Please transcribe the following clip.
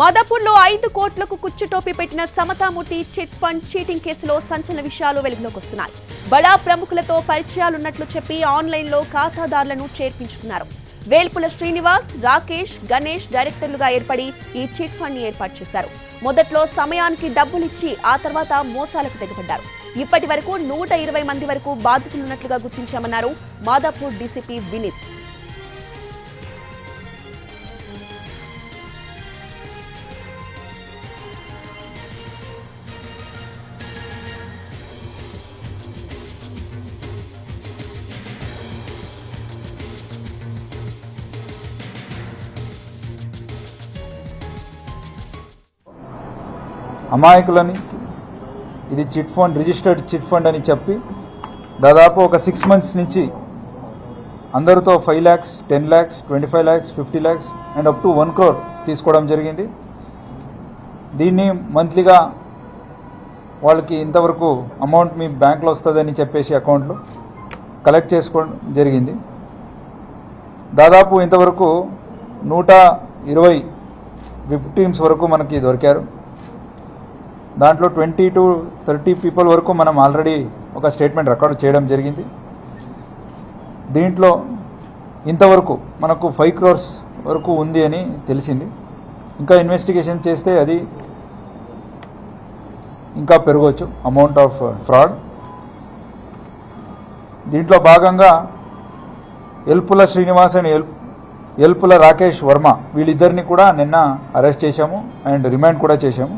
మదపూర్లో ఐదు కోట్లకు కుచ్చుటోపి పెట్టిన సమతామూర్తి చిట్ ఫండ్ చీటింగ్ కేసులో సంచలన విషయాలు వెలుగులోకి వస్తున్నాయి. బడా ప్రముఖులతో పరిచయాలున్నట్లు చెప్పి ఆన్లైన్లో ఖాతాదారులను చేర్పించుకున్నారు. వేల్పుల శ్రీనివాస్ రాకేష్ గణేష్ డైరెక్టర్లుగా ఏర్పడి ఈ చిట్ ఫండ్ని ఏర్పాటు చేశారు. మొదట్లో సమయానికి డబ్బులిచ్చి ఆ తర్వాత మోసాలకు తెగబడ్డారు ఇప్పటి వరకు నూట ఇరవై మంది వరకు బాధితులున్నట్లుగా గుర్తించామన్నారు మాదాపూర్ డీసీపీ వినీత్. అమాయకులని ఇది chit fund registered chit fund అని చెప్పి దాదాపు ఒక సిక్స్ మంత్స్ నుంచి అందరితో five lakhs ten lakhs twenty five lakhs fifty lakhs and up to one crore తీసుకోవడం జరిగింది. దీన్ని మంత్లీగా వాళ్ళకి ఇంతవరకు అమౌంట్ మీ బ్యాంక్లో వస్తుందని చెప్పేసి అకౌంట్లో కలెక్ట్ చేసుకోవడం జరిగింది. దాదాపు ఇంతవరకు నూట ఇరవై విక్టిమ్స్ వరకు మనకి దొరికారు. దాంట్లో ట్వంటీ టు థర్టీ పీపుల్ వరకు మనం ఆల్రెడీ ఒక స్టేట్మెంట్ రికార్డ్ చేయడం జరిగింది. దీంట్లో ఇంతవరకు మనకు ఫైవ్ క్రోర్స్ వరకు ఉంది అని తెలిసింది. ఇంకా ఇన్వెస్టిగేషన్ చేస్తే అది ఇంకా పెరగవచ్చు అమౌంట్ ఆఫ్ ఫ్రాడ్. దీంట్లో భాగంగా ఎల్పుల శ్రీనివాస్ అండ్ ఎల్ ఎల్పుల రాకేష్ వర్మ వీళ్ళిద్దరిని కూడా నిన్న అరెస్ట్ చేశాము అండ్ రిమాండ్ కూడా చేశాము.